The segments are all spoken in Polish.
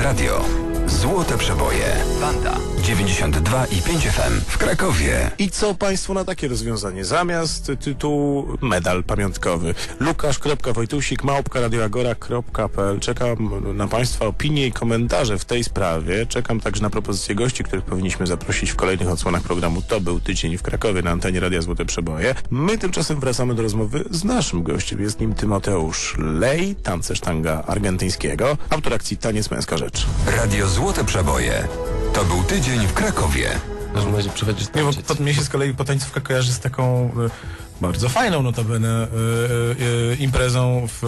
radio. Złote przeboje. Banda 92 i 5 FM w Krakowie. I co Państwo na takie rozwiązanie? Zamiast tytułu medal pamiątkowy. Łukasz.wojtusik, małpka radioagora.pl. Czekam na Państwa opinie i komentarze w tej sprawie. Czekam także na propozycje gości, których powinniśmy zaprosić w kolejnych odsłonach programu To był tydzień w Krakowie na antenie Radia Złote Przeboje. My tymczasem wracamy do rozmowy z naszym gościem. Jest nim Tymoteusz Lej, tancerz tanga argentyńskiego, autor akcji Taniec Męska Rzecz. Radio Złote przeboje. To był tydzień w Krakowie. W każdym razie przychodzisz Nie, bo pod, mnie się z kolei potańcówka kojarzy z taką y, bardzo fajną notabene y, y, y, imprezą w,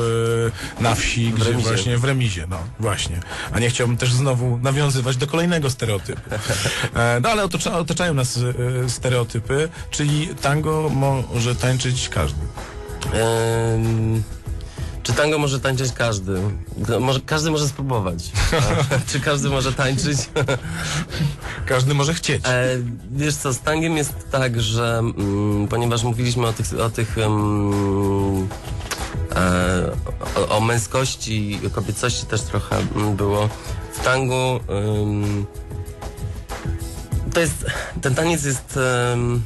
y, na wsi, gdzie remizie. właśnie w remizie, no właśnie. A nie chciałbym też znowu nawiązywać do kolejnego stereotypu. E, no ale otocza, otaczają nas y, stereotypy, czyli tango może tańczyć każdy. Em, czy tango może tańczyć każdy? No, Może, każdy może spróbować. Czy każdy może tańczyć? Każdy może chcieć. E, wiesz co, z tangiem jest tak, że mm, ponieważ mówiliśmy o tych, o tych em, e, o, o męskości, o kobiecości też trochę mm, było. W tangu to jest, ten taniec jest em,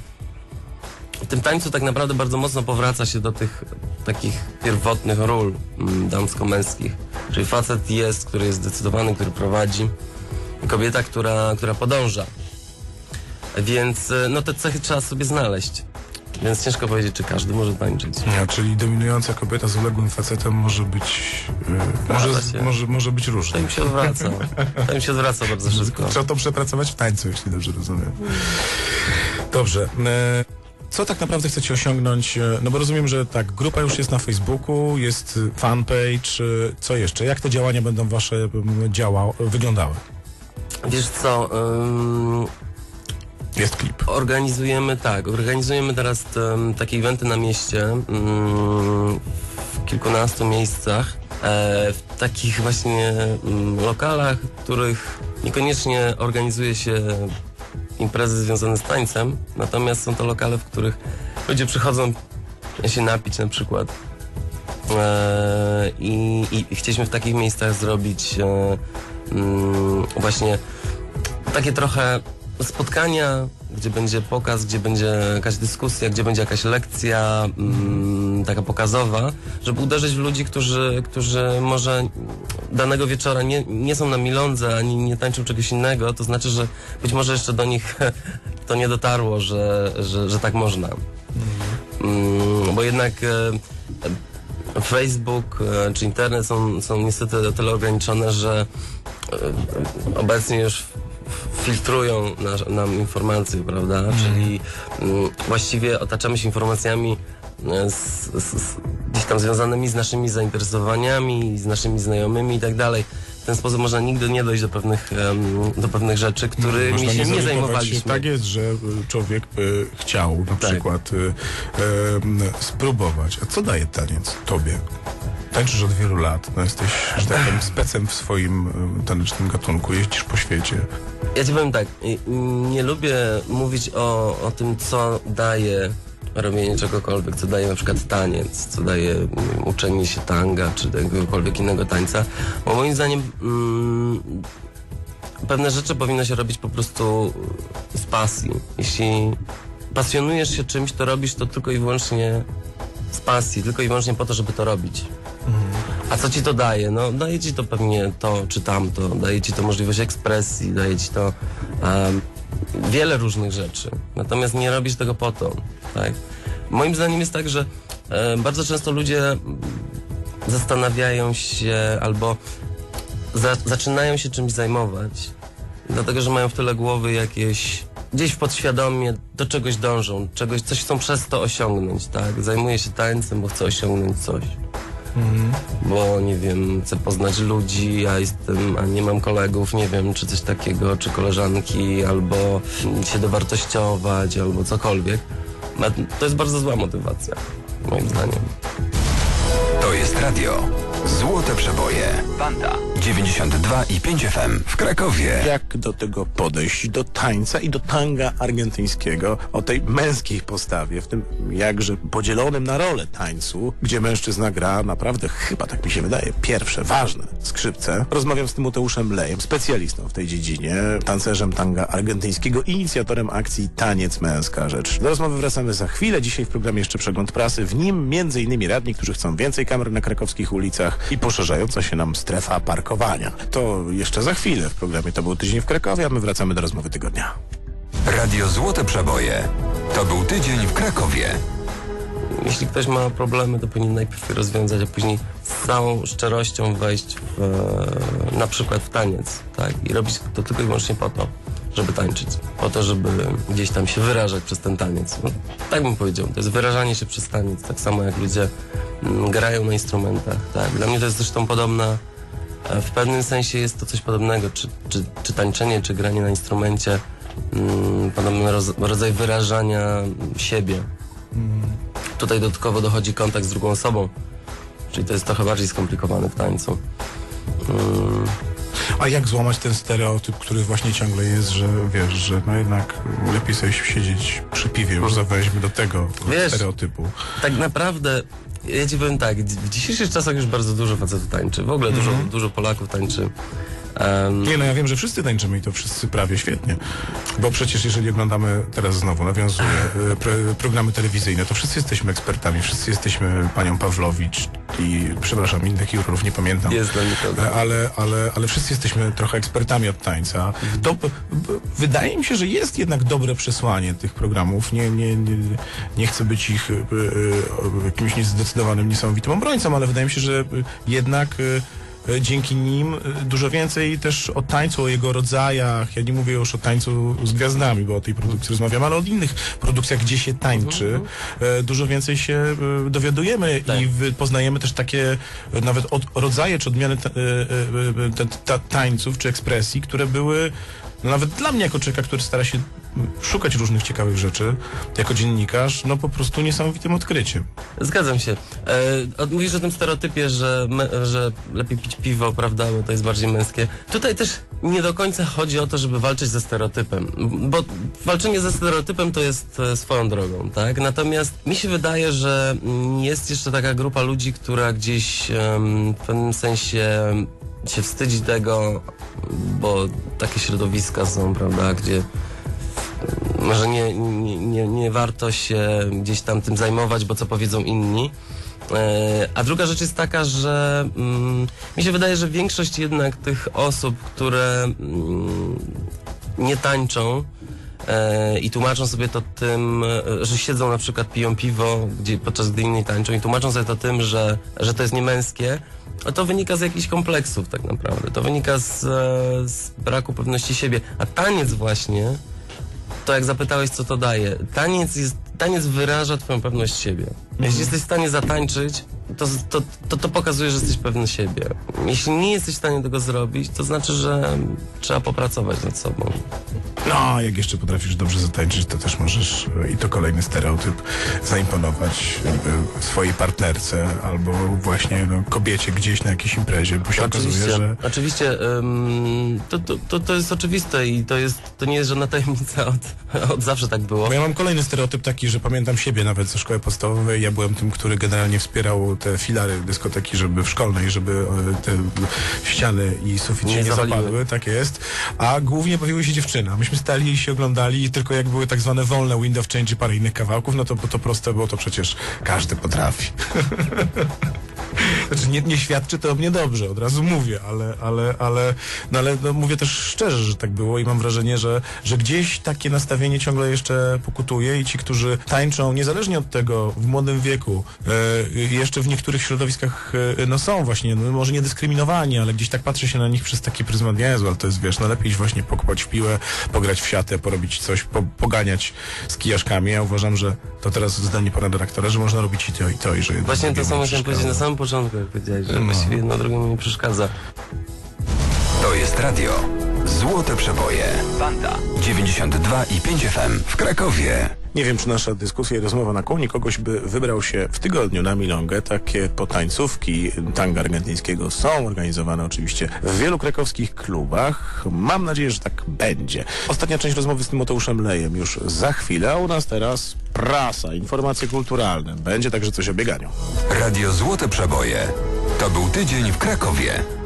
w tym tańcu tak naprawdę bardzo mocno powraca się do tych takich pierwotnych ról mm, damsko-męskich. Czyli facet jest, który jest zdecydowany, który prowadzi i kobieta, która, która podąża. Więc e, no te cechy trzeba sobie znaleźć. Więc ciężko powiedzieć, czy każdy może tańczyć. Ja, czyli dominująca kobieta z uległym facetem może być y, może, się. może, może być To różna. im się odwraca. To im się odwraca bardzo szybko. Trzeba to przepracować w tańcu, jeśli dobrze rozumiem. Dobrze. Co tak naprawdę chcecie osiągnąć? E, No bo rozumiem, że tak, grupa już jest na Facebooku, jest y, fanpage. e, Co jeszcze? Jak te działania będą wasze m, działa, wyglądały? Wiesz co, ym, Jest klip. organizujemy tak, organizujemy teraz takie eventy na mieście mm, w kilkunastu miejscach. E, w takich właśnie mm, lokalach, których niekoniecznie organizuje się imprezy związane z tańcem, natomiast są to lokale, w których ludzie przychodzą się napić na przykład. E, i, I chcieliśmy w takich miejscach zrobić e, mm, właśnie takie trochę spotkania, gdzie będzie pokaz, gdzie będzie jakaś dyskusja, gdzie będzie jakaś lekcja mm, taka pokazowa, żeby uderzyć w ludzi, którzy, którzy może danego wieczora nie, nie są na milądze, ani nie tańczą czegoś innego, to znaczy, że być może jeszcze do nich to nie dotarło, że, że, że tak można. Mm, bo jednak e, Facebook e, czy internet są, są niestety o tyle ograniczone, że e, obecnie już filtrują nam informacje, prawda? Czyli mm, właściwie otaczamy się informacjami z, z, z, gdzieś tam związanymi z naszymi zainteresowaniami, z naszymi znajomymi i tak dalej. W ten sposób można nigdy nie dojść do pewnych, do pewnych rzeczy, którymi Można się nie zorientować zajmowaliśmy. Tak jest, że y, człowiek by chciał na Tak. przykład y, em, spróbować. A co daje taniec tobie? Tańczysz od wielu lat, no jesteś, że tak powiem, specem w swoim y, tanecznym gatunku, jeździsz po świecie. Ja ci powiem tak, nie lubię mówić o, o tym, co daje robienie czegokolwiek, co daje na przykład taniec, co daje mm, uczenie się tanga, czy jakiegokolwiek innego tańca, bo moim zdaniem mm, pewne rzeczy powinno się robić po prostu z pasji. Jeśli pasjonujesz się czymś, to robisz to tylko i wyłącznie z pasji, tylko i wyłącznie po to, żeby to robić. A co ci to daje? No, daje ci to pewnie to czy tamto, daje ci to możliwość ekspresji, daje ci to em, wiele różnych rzeczy. Natomiast nie robisz tego po to, tak? Moim zdaniem jest tak, że e, bardzo często ludzie zastanawiają się albo za, zaczynają się czymś zajmować, dlatego że mają w tyle głowy jakieś gdzieś w podświadomie do czegoś dążą, czegoś, coś chcą przez to osiągnąć, tak? Zajmuję się tańcem, bo chcę osiągnąć coś bo nie wiem, chcę poznać ludzi, a jestem, a nie mam kolegów, nie wiem, czy coś takiego, czy koleżanki, albo się dowartościować, albo cokolwiek. To jest bardzo zła motywacja, moim zdaniem. To jest radio. Złote przeboje. Banda 92 i 5 FM w Krakowie. Jak do tego podejść? Do tańca i do tanga argentyńskiego o tej męskiej postawie, w tym jakże podzielonym na rolę tańcu, gdzie mężczyzna gra naprawdę, chyba tak mi się wydaje, pierwsze, ważne skrzypce. Rozmawiam z Tymoteuszem Lejem, specjalistą w tej dziedzinie, tancerzem tanga argentyńskiego, inicjatorem akcji Taniec Męska Rzecz. Do rozmowy wracamy za chwilę. Dzisiaj w programie jeszcze przegląd prasy. W nim innymi radni, którzy chcą więcej kamer na krakowskich ulicach i poszerzająca się nam strefa To jeszcze za chwilę w programie To był tydzień w Krakowie, a my wracamy do rozmowy tygodnia. Radio Złote Przeboje. To był tydzień w Krakowie. Jeśli ktoś ma problemy, to powinien najpierw je rozwiązać, a później z całą szczerością wejść w, e, na przykład w taniec, tak? I robić to tylko i wyłącznie po to, żeby tańczyć. Po to, żeby gdzieś tam się wyrażać przez ten taniec. No, tak bym powiedział, to jest wyrażanie się przez taniec, tak samo jak ludzie mm, grają na instrumentach, tak? Dla mnie to jest zresztą podobna, w pewnym sensie jest to coś podobnego, czy, czy, czy tańczenie, czy granie na instrumencie, mm, podobny roz, rodzaj wyrażania siebie, Tutaj dodatkowo dochodzi kontakt z drugą osobą, czyli to jest trochę bardziej skomplikowane w tańcu. Mm, A jak złamać ten stereotyp, który właśnie ciągle jest, że wiesz, że no jednak lepiej sobie siedzieć przy piwie, już zaweźmy do tego Wiesz- stereotypu. tak naprawdę, ja ci powiem tak, w dzisiejszych czasach już bardzo dużo facetów tańczy, w ogóle dużo, dużo Polaków tańczy. Em, Nie no, ja wiem, że wszyscy tańczymy i to wszyscy prawie świetnie. Bo przecież jeżeli oglądamy, teraz znowu nawiązuję, e, pro, programy telewizyjne, to wszyscy jesteśmy ekspertami, wszyscy jesteśmy panią Pawlowicz i, przepraszam, innych jurorów nie pamiętam. jest dla nikogo. E, Ale, ale, ale wszyscy jesteśmy trochę ekspertami od tańca. To wydaje mi się, że jest jednak dobre przesłanie tych programów. Nie, nie, nie, nie chcę być ich e, e, jakimś niezdecydowanym, niesamowitym obrońcą, ale wydaje mi się, że jednak dzięki nim e, dużo więcej też o tańcu, o jego rodzajach. Ja nie mówię już o tańcu z gwiazdami, bo o tej produkcji rozmawiam, ale o innych produkcjach, gdzie się tańczy. E, Dużo więcej się e, dowiadujemy Tak. i poznajemy też takie e, nawet od, rodzaje czy odmiany ta, ta, ta, tańców czy ekspresji, które były no nawet dla mnie jako człowieka, który stara się szukać różnych ciekawych rzeczy, jako dziennikarz, no po prostu niesamowitym odkryciem. Zgadzam się. E, mówisz o tym stereotypie, że, me, że lepiej pić piwo, prawda, bo to jest bardziej męskie. Tutaj też nie do końca chodzi o to, żeby walczyć ze stereotypem, bo walczenie ze stereotypem to jest e, swoją drogą, tak? Natomiast mi się wydaje, że jest jeszcze taka grupa ludzi, która gdzieś em, w pewnym sensie się wstydzi tego, bo takie środowiska są, prawda, gdzie może nie, nie, nie, nie warto się gdzieś tam tym zajmować, bo co powiedzą inni. E, A druga rzecz jest taka, że mm, mi się wydaje, że większość jednak tych osób, które mm, nie tańczą e, i tłumaczą sobie to tym, e, że siedzą na przykład, piją piwo, podczas gdy inni tańczą i tłumaczą sobie to tym, że, że to jest niemęskie, to wynika z jakichś kompleksów tak naprawdę. To wynika z, z braku pewności siebie. A taniec właśnie to jak zapytałeś, co to daje. Taniec, jest, taniec wyraża twoją pewność siebie. Jeśli jesteś w stanie zatańczyć, to, to, to, to pokazuje, że jesteś pewny siebie. Jeśli nie jesteś w stanie tego zrobić, to znaczy, że trzeba popracować nad sobą. No, jak jeszcze potrafisz dobrze zatańczyć, to też możesz, e, i to kolejny stereotyp, zaimponować e, swojej partnerce albo właśnie no, kobiecie gdzieś na jakiejś imprezie, bo się okazuje, Oczywiście, że oczywiście ym, to, to, to, to jest oczywiste i to, jest, to nie jest żadna tajemnica, od, od zawsze tak było. Bo ja mam kolejny stereotyp taki, że pamiętam siebie nawet ze szkoły podstawowej. Ja byłem tym, który generalnie wspierał te filary dyskoteki, żeby w szkolnej, żeby e, te ściany i sufit Nie się nie zawaliły. zapadły, tak jest. A głównie bawiły się dziewczyny. Myśmy stali i się oglądali i tylko jak były tak zwane wolne window change i parę innych kawałków, no to, to proste było, to przecież każdy potrafi. Znaczy nie, nie świadczy to o mnie dobrze, od razu mówię, ale, ale, ale, no ale no mówię też szczerze, że tak było i mam wrażenie, że, że gdzieś takie nastawienie ciągle jeszcze pokutuje i ci, którzy tańczą, niezależnie od tego, w młodym wieku, e, jeszcze w niektórych środowiskach e, no są właśnie, no może nie dyskryminowani, ale gdzieś tak patrzy się na nich przez taki pryzmat, Jezu, ale to jest, wiesz, no lepiej iść właśnie pokopać w piłę, pograć w siatę, porobić coś, po, poganiać z kijaszkami. Ja uważam, że to teraz zdanie pana dyrektora, że można robić i to, i to, i że Właśnie to samo chciałem powiedzieć na samym początku, jak powiedziałeś, że No. właściwie jedno drugiemu nie przeszkadza. To jest radio. Złote przeboje. Banda 92 i 5 FM w Krakowie. Nie wiem, czy nasza dyskusja i rozmowa nakłoni kogoś, by wybrał się w tygodniu na Milongę. Takie potańcówki tanga argentyńskiego są organizowane oczywiście w wielu krakowskich klubach. Mam nadzieję, że tak będzie. Ostatnia część rozmowy z tym Mateuszem Lejem już za chwilę, a u nas teraz prasa, informacje kulturalne. Będzie także coś o bieganiu. Radio Złote przeboje. To był tydzień w Krakowie.